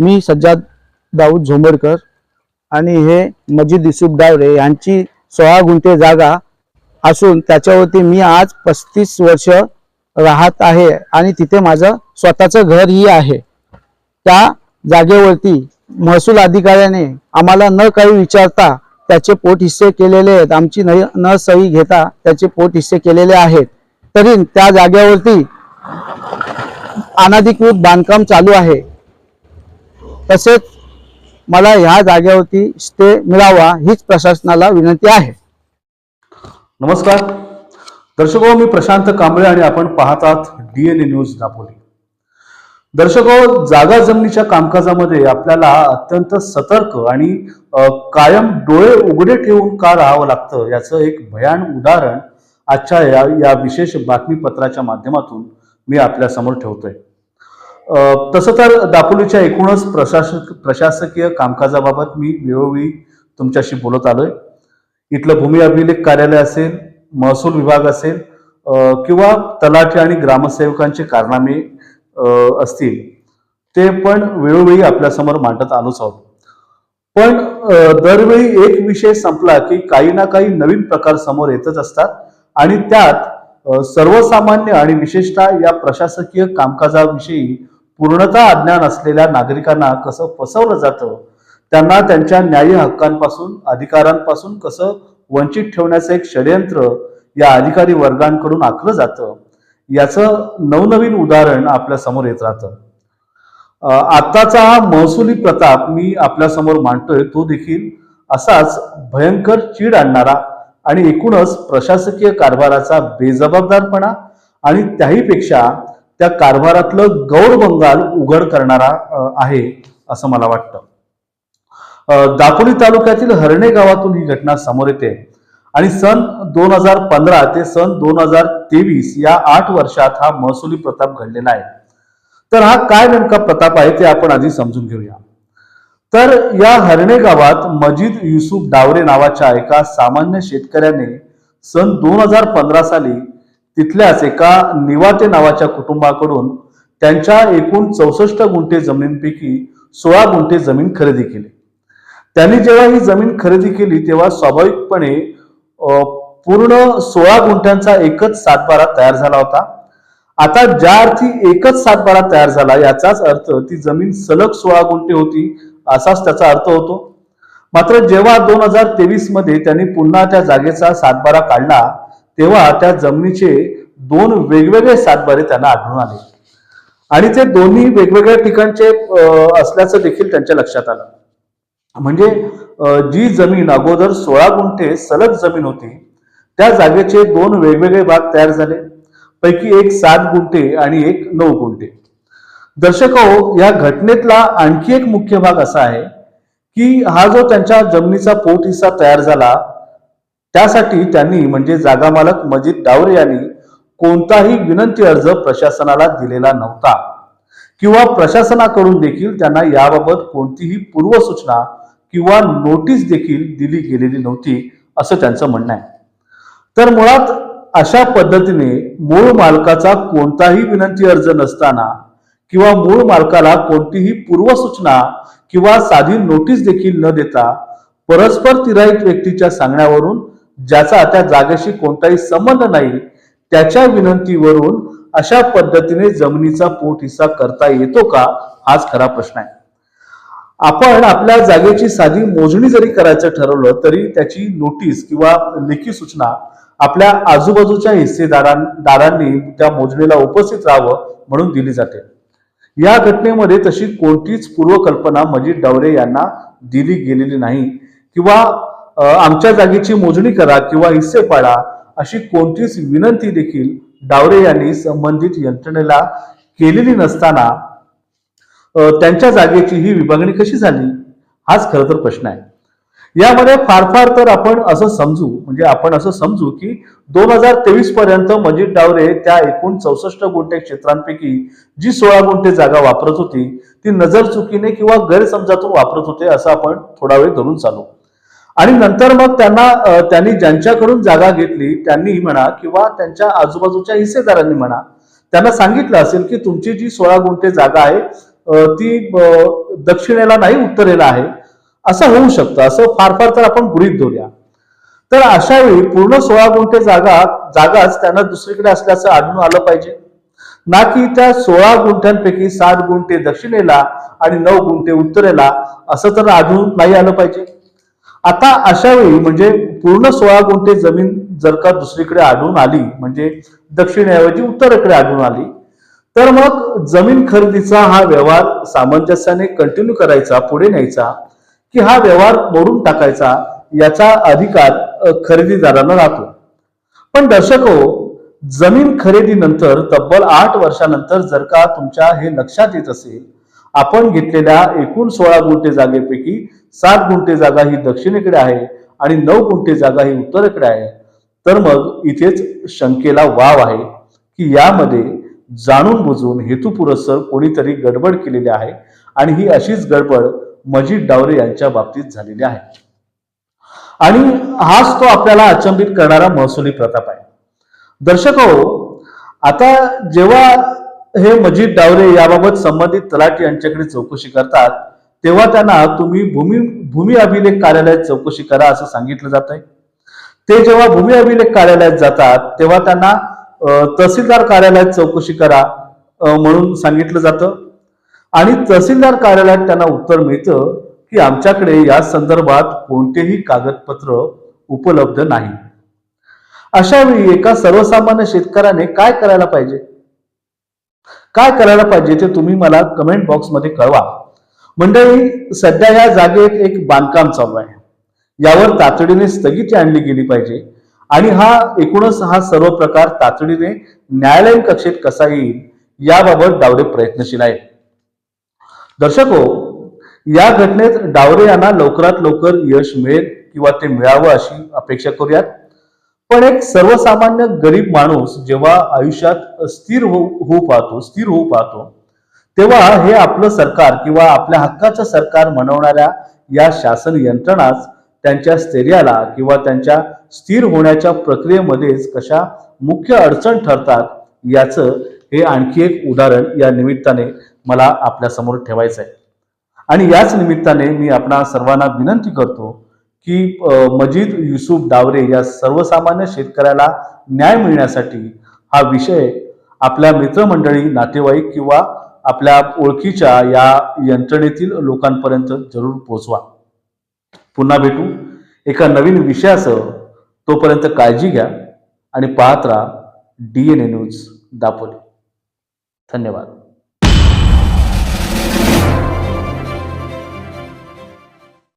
मी सज्जाद दाऊद झोंबडकर आणि हे मजिद युसुफ डावरे यांची सोळा गुंठे जागा असून त्याच्यावरती मी आज पस्तीस वर्ष राहत आहे आणि तिथे माझं स्वतःचं घरही आहे. त्या जागेवरती महसूल अधिकाऱ्याने आम्हाला न काही विचारता त्याचे पोट हिस्से केलेले आहेत. आमची न न सही घेता त्याचे पोट हिस्से केलेले आहेत. तरी त्या जागेवरती अनाधिकृत बांधकाम चालू आहे. तसेच मला ह्या जागेवरती स्टे मिळावा हीच प्रशासनाला विनंती आहे. नमस्कार. दर्शको हो, मी प्रशांत कांबळे आणि आपण पाहतात डीएनए न्यूज दापोली. दर्शको हो, जागा जमिनीच्या कामकाजामध्ये आपल्याला अत्यंत सतर्क आणि कायम डोळे उघडे ठेवून का राहावं लागतं याचं एक भयान उदाहरण आजच्या या या विशेष बातमीपत्राच्या माध्यमातून मी आपल्यासमोर ठेवतोय. तसं तर दापोलीच्या एकूणच प्रशासक प्रशासकीय कामकाजाबाबत मी वेळोवेळी तुमच्याशी बोलत आलोय. इथलं भूमी अभिलेख कार्यालय असेल महसूल विभाग असेल किंवा तलाठी आणि ग्रामसेवकांचे कारनामे असतील ते पण वेळोवेळी आपल्यासमोर मांडत आलोच आहोत. पण दरवेळी एक विषय संपला की काही ना काही नवीन प्रकार समोर येतच असतात आणि त्यात सर्वसामान्य आणि विशेषतः या प्रशासकीय कामकाजाविषयी पूर्णतः अज्ञान असलेल्या नागरिकांना कसं फसवलं जातं त्यांना त्यांच्या न्याय्य हक्कांपासून अधिकारांपासून कसं वंचित ठेवण्याचं एक षडयंत्र या अधिकारी वर्गांकडून आखलं जातं याचं नवनवीन उदाहरण आपल्यासमोर येत राहतं. आत्ताचा हा महसुली प्रताप मी आपल्यासमोर मांडतोय तो देखील असाच भयंकर चीड आणणारा आणि एकूणच प्रशासकीय कारभाराचा बेजबाबदारपणा आणि त्याहीपेक्षा त्या कारभारातलं गौर बंगाल उघड करणारा आहे असं मला वाटतं. दापोली तालुक्यातील हरणे गावातून ही घटना समोर येते आणि सन दोन हजार पंधरा ते सन दोन हजार तेवीस या आठ वर्षात हा महसुली प्रताप घडलेला आहे. तर हा काय नेमका प्रताप आहे ते आपण आधी समजून घेऊया. तर या हरणे गावात मजीद युसुफ डावरे नावाच्या एका सामान्य शेतकऱ्याने सन दोन हजार पंधरा साली तिथल्याच एका निवाते नावाच्या कुटुंबाकडून त्यांच्या एकूण चौसष्ट गुंठे जमीनपैकी सोळा गुंठे जमीन खरेदी केली. त्यांनी जेव्हा ही जमीन खरेदी केली तेव्हा स्वाभाविकपणे पूर्ण सोळा गुंठ्यांचा एकच सातबारा तयार झाला होता. आता ज्या अर्थी एकच सातबारा तयार झाला याचाच अर्थ ती जमीन सलग सोळा गुंठे होती असाच त्याचा अर्थ होतो. मात्र जेव्हा दोन हजार तेवीसमध्ये त्यांनी पुन्हा त्या जागेचा सातबारा काढला तेव्हा त्या जमिनीचे दोन वेगवेगळे सातबारे त्यांना आढळून आले. आणि ते दोन्ही वेगवेगळ्या ठिकाणचे असल्याचं देखील त्यांच्या लक्षात आलं. म्हणजे जी जमीन अगोदर सोळा गुंठे सलग जमीन होती त्या जागेचे दोन वेगवेगळे भाग तयार झाले. पैकी एक सात गुंठे आणि एक नऊ गुंठे. दर्शक या घटनेतला आणखी एक मुख्य भाग असा आहे की हा जो त्यांच्या जमिनीचा पोट हिस्सा तयार झाला त्यासाठी त्यांनी म्हणजे जागा मालक मजिद डावरे यांनी कोणताही विनंती अर्ज प्रशासनाला दिलेला नव्हता. किंवा प्रशासनाकडून देखील त्यांना याबाबत कोणतीही पूर्वसूचना किंवा नोटीस देखील दिली गेलेली नव्हती असं त्यांचं म्हणणं आहे. तर मुळात अशा पद्धतीने मूळ मालकाचा कोणताही विनंती अर्ज नसताना किंवा मूळ मालकाला कोणतीही पूर्वसूचना किंवा साधी नोटीस देखील न देता परस्पर तिराईत व्यक्तीच्या सांगण्यावरून ज्याचा त्या जागेशी कोणताही संबंध नाही त्याच्या विनंतीवरून अशा पद्धतीने जमिनीचा पोट हिस्सा करता येतो का? हाच खरा प्रश्न आहे. आपण आपल्या जागेची साधी मोजणी जरी करायचं ठरवलं तरी त्याची नोटीस किंवा लेखी सूचना आपल्या आजूबाजूच्या हिस्सेदारांनी त्या मोजणीला उपस्थित राहावं म्हणून दिली जाते. या घटनेमध्ये तशी कोणतीच पूर्वकल्पना मजीद डवरे यांना दिली गेलेली नाही किंवा आमच्या जागेची मोजणी करा किंवा हिस्से पाडा अशी कोणतीच विनंती देखील डावरे यांनी संबंधित यंत्रणेला केलेली नसताना त्यांच्या जागेची ही विभागणी कशी झाली? हाच खर तर प्रश्न आहे. यामध्ये फार फार तर आपण असं समजू म्हणजे आपण असं समजू की दोन हजार तेवीस पर्यंत मजीद डावरे त्या एकूण चौसष्ट गुंठे क्षेत्रांपैकी जी सोळा गुंठे जागा वापरत होती ती नजर चुकीने किंवा गैरसमजातून वापरत होते असं आपण थोडा वेळ धरून चालू. आणि नंतर मग त्यांना त्यांनी ज्यांच्याकडून जागा घेतली त्यांनी म्हणा किंवा त्यांच्या आजूबाजूच्या हिस्सेदारांनी म्हणा त्यांना सांगितलं असेल की तुमची जी सोळा गुंठे जागा आहे ती दक्षिणेला नाही उत्तरेला आहे. असं होऊ शकतं. असं फार फार तर आपण गृहित धरूया. तर अशा वेळी पूर्ण सोळा गुंठे जागा जागाच त्यांना दुसरीकडे असल्याचं आढळून आलं पाहिजे. ना की त्या सोळा गुंठ्यांपैकी सात गुंठे दक्षिणेला आणि नऊ गुंठे उत्तरेला असं तर आढळून नाही आलं पाहिजे. आता अशा वेळी म्हणजे पूर्ण सोळा गुंठे जमीन जर का दुसरीकडे आढळून आली म्हणजे दक्षिणेऐवजी उत्तरेकडे आढळून आली तर मग जमीन खरेदीचा हा व्यवहार सामंजस्याने कंटिन्यू करायचा पुढे न्यायचा की हा व्यवहार मोडून टाकायचा याचा अधिकार खरेदीदारांना राहतो. पण दर्शक हो जमीन खरेदीनंतर तब्बल आठ वर्षानंतर जर का तुमच्या हे लक्षात येत असेल आपण घेतलेल्या एकूण सोळा गुंठे जागेपैकी सात गुंठे जागा ही दक्षिणेकडे आहे आणि नऊ गुंठे जागा ही उत्तरेकडे आहे. तर मग इथेच शंकेला वाव आहे की यामध्ये जाणून बुजून हेतुपुरस्सर कोणीतरी गडबड केलेली आहे आणि ही अशीच गडबड मजीद डावरे यांच्या बाबतीत झालेली आहे. आणि हाच तो आपल्याला अचंबित करणारा महसुली प्रताप आहे. दर्शक हो आता जेव्हा हे मजीद डावरे याबाबत संबंधित तलाठी यांच्याकडे चौकशी करतात तेव्हा त्यांना तुम्ही भूमी भूमी अभिलेख कार्यालयात चौकशी करा असं सांगितलं जात आहे ते जेव्हा भूमी अभिलेख कार्यालयात जातात तेव्हा त्यांना तहसीलदार कार्यालयात चौकशी करा म्हणून सांगितलं जातं. आणि तहसीलदार कार्यालयात त्यांना उत्तर मिळतं की आमच्याकडे या संदर्भात कोणतेही कागदपत्र उपलब्ध नाही. अशा वेळी एका सर्वसामान्य शेतकऱ्याने काय करायला पाहिजे? काय करायला पाहिजे ते तुम्ही मला कमेंट बॉक्समध्ये कळवा. मंडळी सध्या या जागेत एक बांधकाम चालू आहे. यावर तातडीने स्थगिती आणली गेली पाहिजे. आणि हा एकूणच हा सर्व प्रकार तातडीने न्यायालयीन कक्षेत कसा येईल याबाबत डावरे प्रयत्नशील आहेत. दर्शको या घटनेत डावरे यांना लवकरात लवकर यश मिळेल किंवा ते मिळावं अशी अपेक्षा करूयात. पण एक सर्वसामान्य गरीब माणूस जेव्हा आयुष्यात स्थिर हो-, होऊ पाहतो स्थिर होऊ पाहतो तेव्हा हे आपलं सरकार किंवा आपल्या हक्काचं सरकार म्हणवणाऱ्या या शासन यंत्रणाच त्यांच्या स्थैर्याला किंवा त्यांच्या स्थिर होण्याच्या प्रक्रियेमध्येच कशा मुख्य अडचण ठरतात याचं हे आणखी एक उदाहरण या निमित्ताने मला आपल्यासमोर ठेवायचं आहे आणि याच निमित्ताने मी आपणा सर्वांना विनंती करतो की मजीद युसुफ डावरे या सर्वसामान्य शेतकऱ्याला न्याय मिळण्यासाठी हा विषय आपल्या मित्रमंडळी नातेवाईक किंवा आपल्या ओळखीच्या या यंत्रणेतील लोकांपर्यंत जरूर पोहोचवा. पुन्हा भेटू. एका नवीन विषयासह तोपर्यंत काळजी घ्या आणि पाहत राहा. D N A news Dapoli. धन्यवाद.